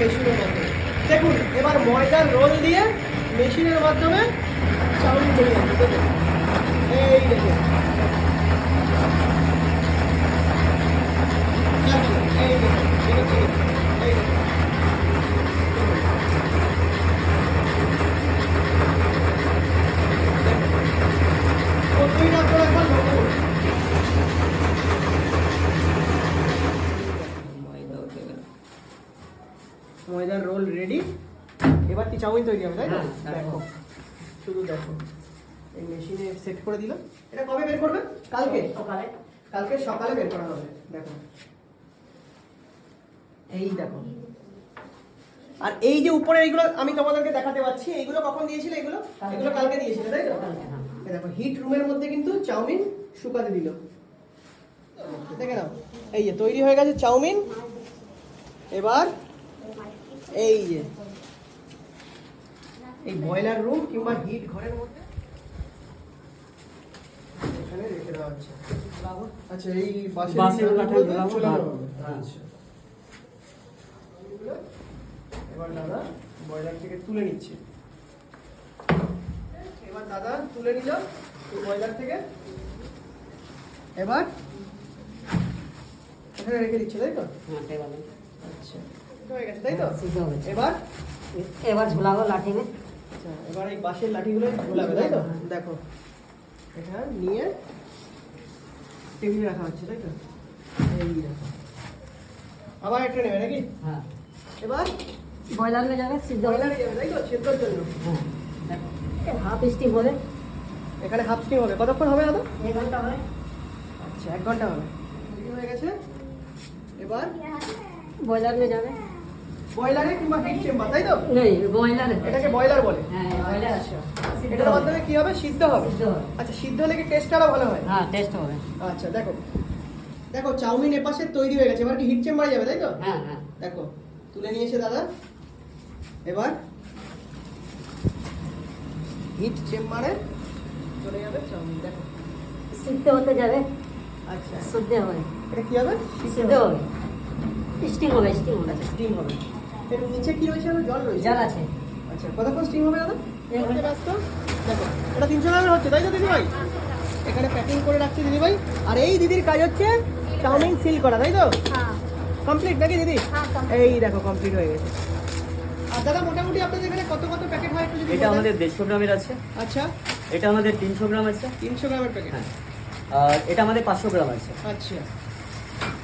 মেশিনের মাধ্যমে দেখুন, এবার ময়দার রোল দিয়ে মেশিনের মাধ্যমে চাউমিন তৈরি হবে দেখুন, এই দেখুন এই দেখুন। চাউমিন তৈরি হবে তাই তো? হ্যাঁ, দেখো শুধু দেখো। এই মেশিনে সেট করে দিলাম। এটা কবে বের করবে? কালকে? সকালে। কালকে সকালে বের করা হবে দেখো। এই দেখো। আর এই যে উপরে এইগুলো আমি তোমাদেরকে দেখাতে পাচ্ছি এইগুলো কখন দিয়েছিলে এগুলো? এগুলো কালকে দিয়েছিলে তাই তো? হ্যাঁ। দেখো হিট রুমের মধ্যে কিন্তু চাউমিন শুকাতে দিল। দেখে নাও। এই যে তৈরি হয়ে গেছে চাউমিন। এবার এই যে এই বয়লার রুম কিংবা হিট ঘরের মধ্যে? এখানে রেখে দেওয়া হচ্ছে। আচ্ছা এই বাঁশের ঝোলানো হ্যাঁ। হ্যাঁ। আচ্ছা। এবার দাদা বয়লার থেকে তুলে নিচ্ছে। এবার দাদা তুলে নিল বয়লার থেকে। এবার এখানে রেখে দিচ্ছে তাই তো? হ্যাঁ আচ্ছা। হয়ে গেছে তাই তো? হয়েছে এবার এবার ঝুলাবো লাঠি আচ্ছা। এবার এই বাঁশের লাঠিগুলো ঝোলাবে তাই তো? দেখো এটা নিয়ে টেবিলে রাখা হচ্ছে তাই তো? এই আবার একটা নেবে নাকি? হ্যাঁ। এবার বয়লার মে যাবে সিদ্ধ হলে বয়লারে যাবে তাই তো? সেদ্ধর জন্য। হ্যাঁ দেখো। হাফ স্টিম হলে এখানে হাফ স্টিম হবে। কতক্ষণ হবে দাদা? এক ঘণ্টা হবে। আচ্ছা এক ঘণ্টা হবে। হয়ে গেছে। এবার বয়লার মে যাবে। বয়লারে কিংবা হিট চেম্বার তাই তো? বয়লার এটাকে বয়লার বলে। হ্যাঁ বয়লার আচ্ছা এটার মাধ্যমে কি হবে? সিদ্ধ হবে। সিদ্ধ হবে। আচ্ছা সিদ্ধ হলে কি টেস্ট আরও ভালো হয়? হ্যাঁ টেস্ট হবে। আচ্ছা দেখো। দেখো চাউমিন এপাশে তৈরি হয়ে গেছে। এবার কি হিট চেম্বারে যাবে তাই তো? হ্যাঁ হ্যাঁ। দেখো তুলে নিয়েছে দাদা। এবার হিট চেম্বারে চলে যাবে চাউমিন দেখো। সিদ্ধ হতে যাবে। আচ্ছা। সিদ্ধ হবে। এটা কি হবে? সিদ্ধ হবে। স্টিম হবে স্টিম হবে। স্টিম হবে। এর নিচে কি রয়েছে আরও জল রয়েছে। জাল আছে। আচ্ছা কতক্ষণ স্টিম হবে দাদা? ঘণ্টা। ব্যস্ত? দেখো এটা তিনশো গ্রামের হচ্ছে তাই তো দিদিভাই? এখানে প্যাকিং করে রাখছে দিদিভাই। আর এই দিদির কাজ হচ্ছে চাউমিন সিল করা তাই তো? হ্যাঁ। কমপ্লিট নাকি দিদি? হ্যাঁ, এই দেখো কমপ্লিট হয়ে গেছে। আর দাদা মোটামুটি আপনাদের এখানে কত কত প্যাকেট হয় একটু যদি এটা আমাদের দেড়শো গ্রামের আছে। আচ্ছা। এটা আমাদের তিনশো গ্রাম আছে। তিনশো গ্রামের প্যাকেট হ্যাঁ। আর এটা আমাদের পাঁচশো গ্রাম আছে। আচ্ছা।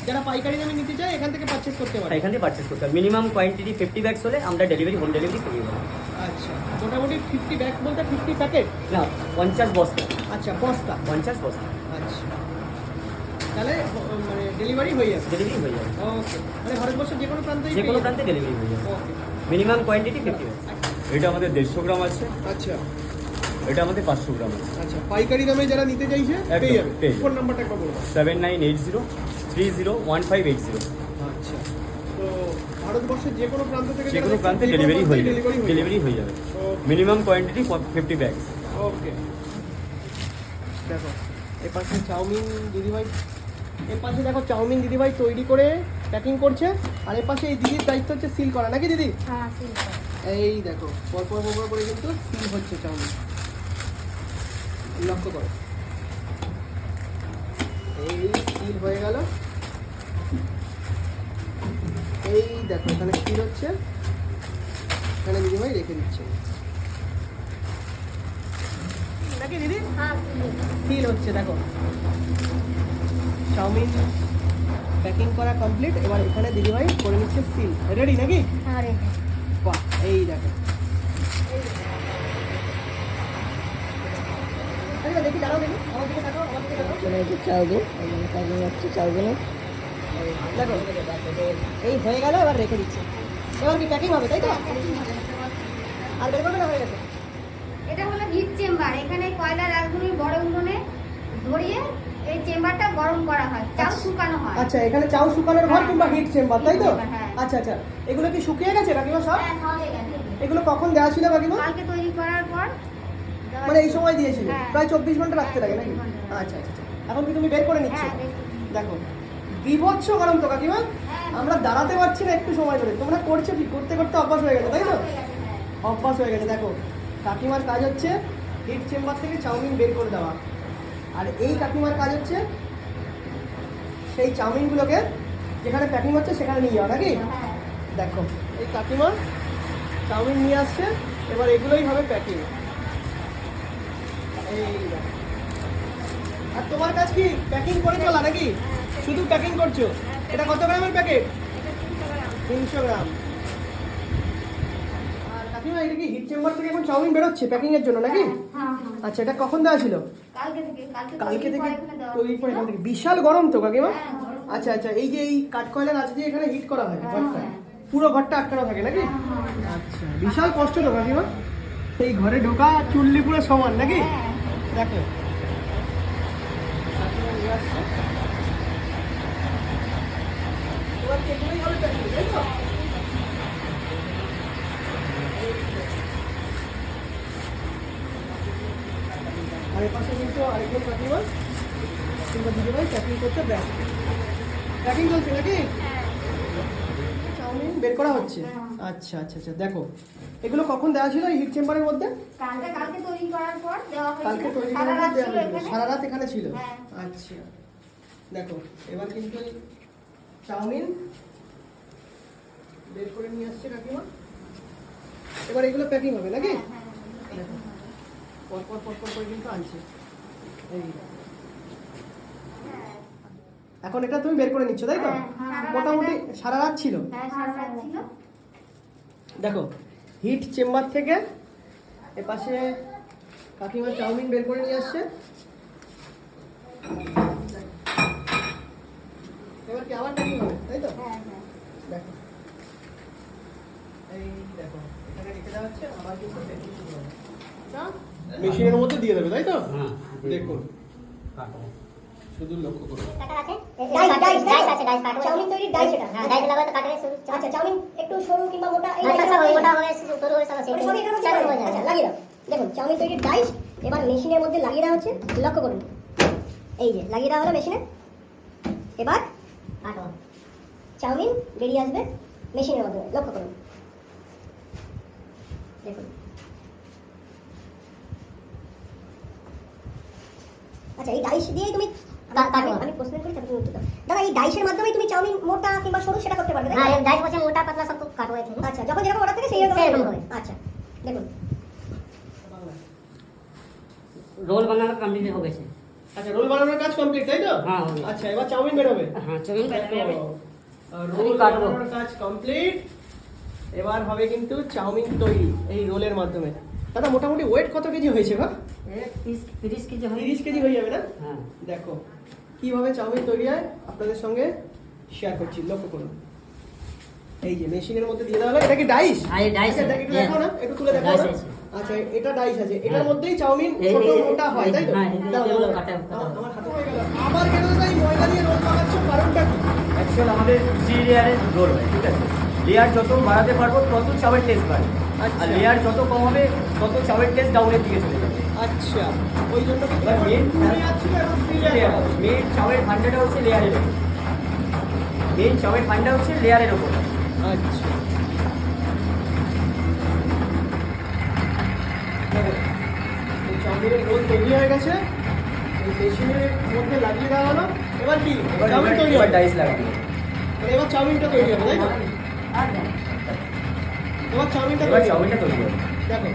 যারা পাইকারি দামে নিতে চায় এখান থেকে পারচেস করতে পারে এখান থেকে পারচেস করতে হবে। মিনিমাম কোয়ান্টিটি ফিফটি ব্যাগস হলে আমরা ডেলিভারি হোম ডেলিভারি করিয়ে দেবো। আচ্ছা মোটামুটি ফিফটি ব্যাগ বলতে ফিফটি প্যাকেট না পঞ্চাশ বস্তা। আচ্ছা বস্তা। পঞ্চাশ বস্তা। আচ্ছা। তাহলে মানে ডেলিভারি হয়ে যাবে। ডেলিভারি হয়ে যাবে। ওকে মানে ভারতবর্ষের যে কোনো প্রান্তে যে কোনো প্রান্তে ডেলিভারি হয়ে যাবে। ওকে মিনিমাম কোয়ান্টিটি ফিফটি এটা আমাদের দেড়শো গ্রাম আছে। আচ্ছা। এটা আমাদের পাঁচশো গ্রাম আছে। আচ্ছা পাইকারি দামে যারা নিতে চাইছে পেয়ে যাবে। ফোন নাম্বারটা একবার seven nine eight zero three zero one five eight zero আচ্ছা তো ভারতবর্ষের যে কোনো প্রান্ত থেকে যে কোনো প্রান্তে ডেলিভারি হয়ে যাবে ডেলিভারি হয়ে যাবে. Minimum quantity fifty bags okay দেখো এ পাশে চাউমিন দিদিভাই এ পাশে দেখো চাউমিন দিদিভাই তৈরি করে প্যাকিং করছে আর এ পাশে এই দিদির দায়িত্ব হচ্ছে সিল করা নাকি দিদি হ্যাঁ এই দেখো পরপর পরপর করে কিন্তু সিল হচ্ছে চাউমিন লক্ষ্য করো এই সিল হয়ে গেল এই দেখো এখানে সিল হচ্ছে? এখানে দিদিভাই রেখে দিচ্ছে। নাকি দিদি? হ্যাঁ ফিল হচ্ছে। দেখো। চাউমিন প্যাকিং করা কমপ্লিট এবার এখানে দিদিভাই করে নিচ্ছে সিল রেডি নাকি? হ্যাঁ বাহ এই দেখো। দেখি দাঁড়াও দেখি। আমার দিকে আমার দিকে চলে চাউমিনে দেখো এই হয়ে গেল এবার রেখে দিচ্ছে। এবার কি প্যাকিং হবে তাই তো? আর বের করবে না হয়ে গেছে? এটা হলো হিট চেম্বার এখানে কয়লার একদমই বড় উনুনে ধরিয়ে এই চেম্বারটা গরম করা হয় চাল শুকানো হয়। আচ্ছা এখানে চাউ শুকানোর ঘর কিংবা হিট চেম্বার তাই তো? হ্যাঁ। আচ্ছা আচ্ছা। এগুলো কি শুকিয়ে গেছে কাকিমা সব? হ্যাঁ, হয়ে গেছে। এগুলো কখন দেওয়া ছিল কাকিমা? কালকে তৈরি করার পর মানে এই সময় দিয়েছিল? হ্যাঁ। প্রায় চব্বিশ ঘণ্টা রাখতে হ্যাঁ, লাগে নাকি? আচ্ছা আচ্ছা আচ্ছা। এখন কি তুমি বের করে নিচ্ছ? হ্যাঁ দেখি। বিভৎস গরম তো, কাকিমা। আমরা দাঁড়াতে পারছি না একটু সময় ধরে। তোমরা করছ কি? করতে করতে অভ্যাস হয়ে গেছে, তাই তো। অভ্যাস হয়ে গেছে। দেখো, কাকিমার কাজ হচ্ছে হিট চেম্বার থেকে চাউমিন বের করে দেওয়া। আর এই কাকিমার কাজ হচ্ছে সেই চাউমিনগুলোকে যেখানে প্যাকিং হচ্ছে সেখানে নিয়ে যাওয়া, নাকি? দেখো, এই কাকিমা চাউমিন নিয়ে আসছে, এবার এগুলোই হবে প্যাকিং এই আর তোমার কাজ কি? প্যাকিং করে চলা নাকি? শুধু প্যাকিং করছ? এটা কত গ্রামের প্যাকেট তিনশো গ্রাম। কাকিমা এটা কি হিট চেম্বার থেকে এখন চাউমিন বেরোচ্ছে প্যাকিং এর জন্য নাকি? হ্যাঁ হ্যাঁ আচ্ছা এটা কখন দেওয়া ছিল? কালকে থেকে তৈরি করে এখানে বিশাল গরম তো কাকিমা? হ্যাঁ, আচ্ছা আচ্ছা এই যে এই কাঠকয়লার আছে যে এখানে হিট করা হয় হ্যাঁ, ঘরটা। হ্যাঁ। পুরো ঘরটা আটকানো থাকে নাকি? হ্যাঁ, আচ্ছা বিশাল কষ্ট তো কাকিমা। এই ঘরে ঢোকা চুল্লি পুরো সমান নাকি? হ্যাঁ। দেখো কাকিমা নিয়ে আসছে। এবার কি এগুলোই হবে packing, তাই তো? আর এপাশে কিন্তু আরেকজন কাকিমা কিংবা দিদিভাই প্যাকিং করতে ব্যস্ত প্যাকিং চলছে নাকি? চাউমিন বের করা হচ্ছে। আচ্ছা আচ্ছা আচ্ছা দেখো। এগুলো কখন দেওয়া ছিল এই হিট চেম্বারের মধ্যে? কালকে কালকে তৈরি করার পর দেওয়া কালকে তৈরি সারা করার রাত পর দেওয়া হয়েছিল। এখানে। সারা রাত এখানে ছিল। হ্যাঁ। আচ্ছা। দেখো এবার কিন্তু চাউমিন বের করে নিয়ে আসছে কাকিমা। এবার এগুলো প্যাকিং হবে নাকি? হ্যাঁ, হ্যাঁ। দেখো। পর পর পর পর করে কিন্তু আনছে। এই এখন এটা তুমি বের করে নিচ্ছ তাই তো? হ্যাঁ, হ্যাঁ। মোটামুটি সারা রাত ছিল। হ্যাঁ সারা রাত ছিল। দেখো হিট চেম্বার থেকে এপাশে কাকিমা চাউমিন বের করে নিয়ে আসছে। কি আবার হবে তাই তো? হ্যাঁ হ্যাঁ। দেখো। এই দেখো এখানে রেখে দেওয়া হচ্ছে আবার কিন্তু প্যাকিং শুরু হবে। মেশিনের মধ্যে দিয়ে দেবে তাই তো? হ্যাঁ দেখুন। শুধু লক্ষ্য করুন ডাইস ডাইস ডাইস আছে ডাইস কাটো। চাউমিন তৈরি ডাইস এটা। হ্যাঁ ডাইস লাগাতে কাটলে শুরু আচ্ছা চাউমিন একটু সরু কিংবা মোটা এই আচ্ছা আচ্ছা মোটা হবে সরু সবই আচ্ছা লাগিয়ে দাও। দেখুন চাউমিন তৈরি ডাইস এবার মেশিনের মধ্যে লাগিয়ে দেওয়া হচ্ছে। লক্ষ্য করুন। এই যে লাগিয়ে দেওয়া হলো মেশিনে। এবার কাটো চাউমিন বেরিয়ে আসবে মেশিনের মাধ্যমে লক্ষ্য করুন। দেখুন। আচ্ছা এই ডাইস দিয়েই তুমি আমি- প্রশ্ন করি তারপর তুমি উত্তর দাও। দাদা এই ডাইসের মাধ্যমে তুমি চাউমিন মোটা কিংবা সরু সেটা করতে পারবে? হ্যাঁ ডাইস মোটা পাতলা সব আচ্ছা যখন যেরকম অর্ডার থাকে সেই রকম হবে। হবে। আচ্ছা দেখুন। রোল বানানো কমপ্লিট হয়ে গেছে। আচ্ছা রোল বানানোর কাজ কমপ্লিট তাই তো? হ্যাঁ, আচ্ছা এবার চাউমিন বের হবে হ্যাঁ চাউমিন হবে রোল বানানোর কাজ কমপ্লিট এবার হবে কিন্তু চাউমিন তৈরি এই রোলের মাধ্যমে। দাদা মোটামুটি ওয়েট কত কেজি হয়েছে গো তিরিশ কেজি তিরিশ কেজি হয়ে যাবে না? হ্যাঁ। দেখো কীভাবে চাউমিন তৈরি হয় আপনাদের সঙ্গে শেয়ার করছি লক্ষ্য করুন। এই যে মেশিনের মধ্যে দিয়ে দেওয়া হলো এটা কি ডাইস? হ্যাঁ, এই ডাইস আচ্ছা, আছে। একটু দেখাও না একটু তুলে দেখাও ডাইস না আচ্ছা এটা ডাইস আছে। এটার হ্যাঁ। মধ্যেই চাউমিন ছোট মোটা হয় তাই তো? হ্যাঁ, এগুলো কাটা- আমার- হাতে হয়ে গেল। আবার কেন এই ময়দা দিয়ে রোল বানাচ্ছ কারণটা কি? অ্যাকচুয়াল আমাদের থ্রি লেয়ারের রোল হয় ঠিক আছে? লেয়ার যত বাড়াতে পারব তত চাউয়ের টেস্ট বাড়ে। আচ্ছা। আর লেয়ার যত কম হবে তত চাউয়ের টেস্ট ডাউনের দিকে চলে যাবে। আচ্ছা। ওই জন্য মেন চাউয়ের ফান্ডাটা হচ্ছে লেয়ারের মেন চাউয়ের ফান্ডা হচ্ছে লেয়ারের ওপর আচ্ছা। এই চাউমিনের রোল তৈরি হয়ে গেছে। মেশিনের মধ্যে লাগিয়ে দেওয়া হলো এবার কি? চাউমিন তৈরি এবার ডাইস লাগাবো। মানে এবার চাউমিনটা তৈরি হবে তাই তো? এবার চাউমিনটা এবার চাউমিনটা তৈরি হবে। দেখো।